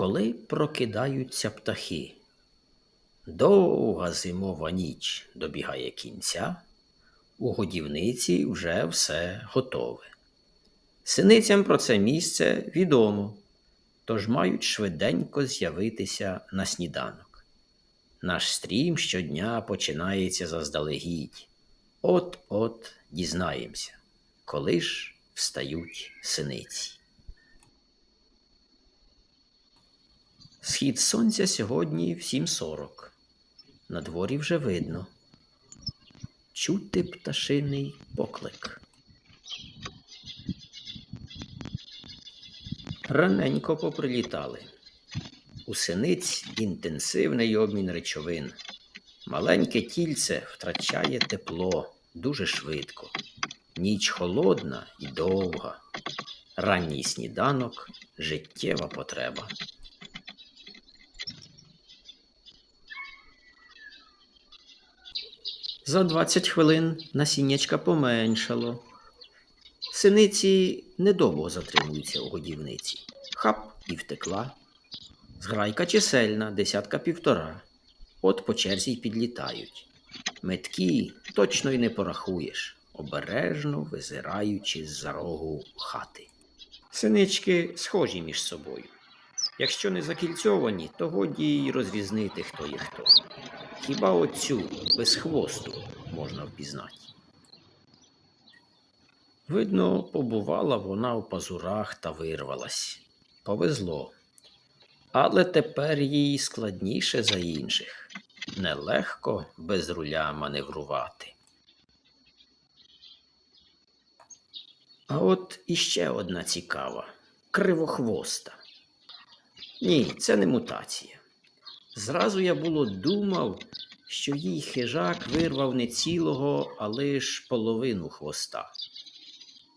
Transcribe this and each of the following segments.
коли прокидаються птахи. Довга зимова ніч добігає кінця, у годівниці вже все готове. Синицям про це місце відомо, тож мають швиденько з'явитися на сніданок. Наш стрім щодня починається заздалегідь. От-от дізнаємося, коли ж встають синиці. Схід сонця сьогодні в 7.40. На дворі вже видно. Чути пташиний поклик. Раненько поприлітали. У синиць інтенсивний обмін речовин. Маленьке тільце втрачає тепло дуже швидко. Ніч холодна і довга. Ранній сніданок життєва потреба. За 20 хвилин насіннячка поменшало. Синиці недовго затримуються у годівниці. Хап і втекла. Зграйка чисельна, десятка півтора. От по черзі й підлітають. Меткі точно й не порахуєш, обережно визираючи з-за рогу хати. Синички схожі між собою. Якщо не закільцьовані, то годі й розрізнити, хто є хто. Хіба оцю без хвосту можна впізнати? Видно, побувала вона у пазурах та вирвалась. Повезло. Але тепер їй складніше за інших. Нелегко без руля маневрувати. А от іще одна цікава кривохвоста. Ні, це не мутація. Зразу я було думав, що їй хижак вирвав не цілого, а лиш половину хвоста.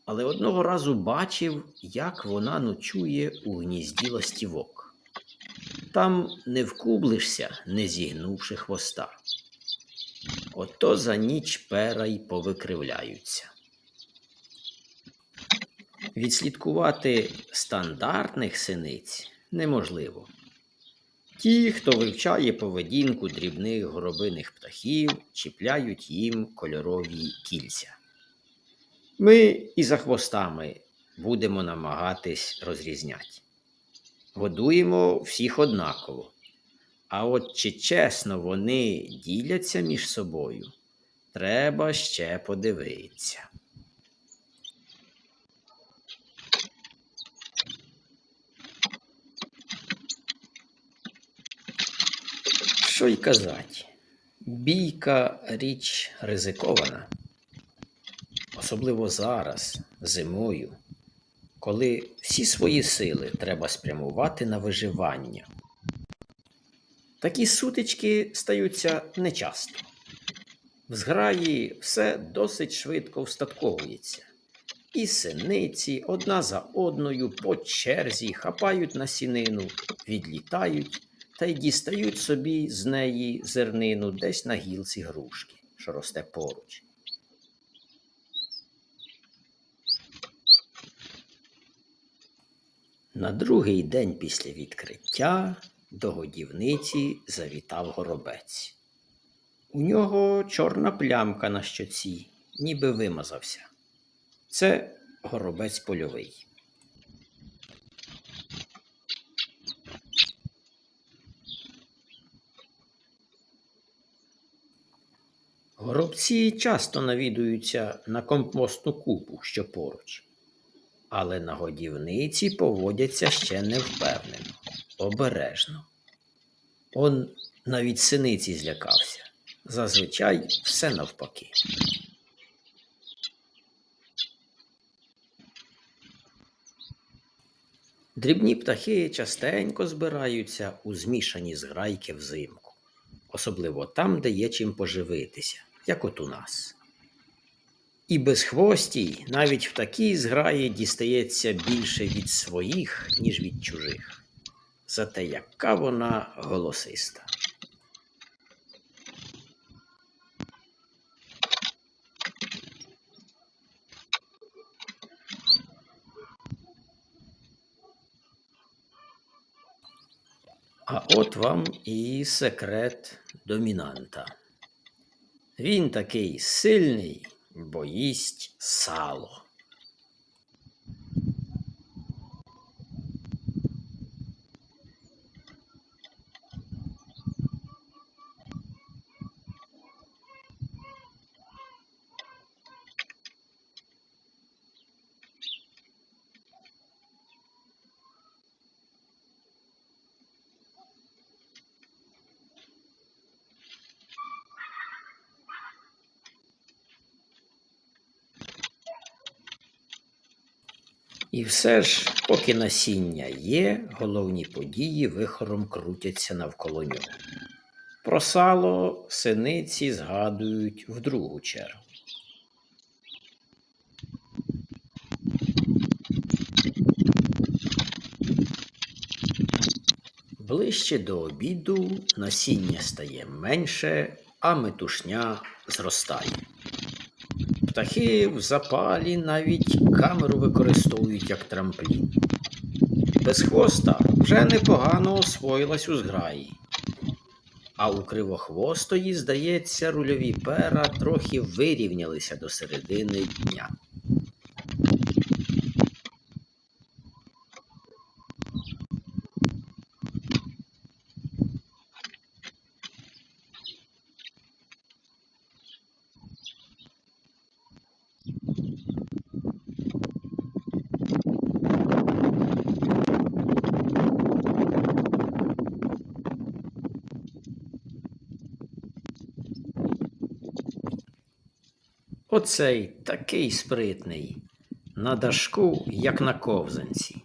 Але одного разу бачив, як вона ночує у гнізді ластівок. Там не вкублишся, не зігнувши хвоста. Ото за ніч пера й повикривляються. Відслідкувати стандартних синиць неможливо. Ті, хто вивчає поведінку дрібних горобиних птахів, чіпляють їм кольорові кільця. Ми і за хвостами будемо намагатись розрізняти. Годуємо всіх однаково. А от чи чесно вони діляться між собою, треба ще подивитися. Що й казать, бійка річ ризикована, особливо зараз, зимою, коли всі свої сили треба спрямувати на виживання. Такі сутички стаються нечасто. В зграї все досить швидко встатковується. І синиці одна за одною по черзі хапають насінину, відлітають та й дістають собі з неї зернину десь на гілці грушки, що росте поруч. На другий день після відкриття до годівниці завітав горобець. У нього чорна плямка на щоці, ніби вимазався. Це горобець польовий. Горобці часто навідуються на компостну купу, що поруч, але на годівниці поводяться ще невпевнено, обережно. Он навіть синиці злякався. Зазвичай все навпаки. Дрібні птахи частенько збираються у змішані зграйки взимку, особливо там, де є чим поживитися, як от у нас. І безхвостій навіть в такій зграї дістається більше від своїх, ніж від чужих. Зате яка вона голосиста. А от вам і секрет домінанта. Він такий сильний, бо їсть сало. І все ж, поки насіння є, головні події вихором крутяться навколо нього. Про сало синиці згадують в другу чергу. Ближче до обіду насіння стає менше, а метушня зростає. Птахи в запалі навіть камеру використовують як трамплін. Безхвоста вже непогано освоїлась у зграї. А у кривохвостої, здається, рульові пера трохи вирівнялися до середини дня. Оцей такий спритний, на дашку, як на ковзанці.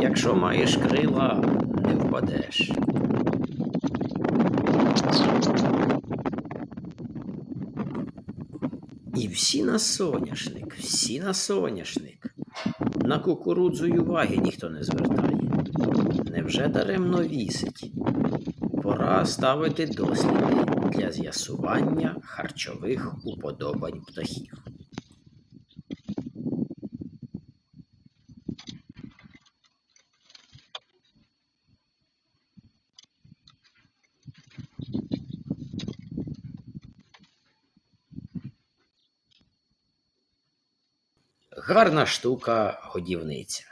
Якщо маєш крила, не впадеш. І всі на соняшник, всі на соняшник. На кукурудзу й уваги ніхто не звертає. Невже даремно вісить? Пора ставити досліди для з'ясування харчових уподобань птахів. Гарна штука годівниця.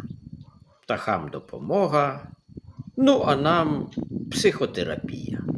Птахам допомога, ну а нам психотерапія.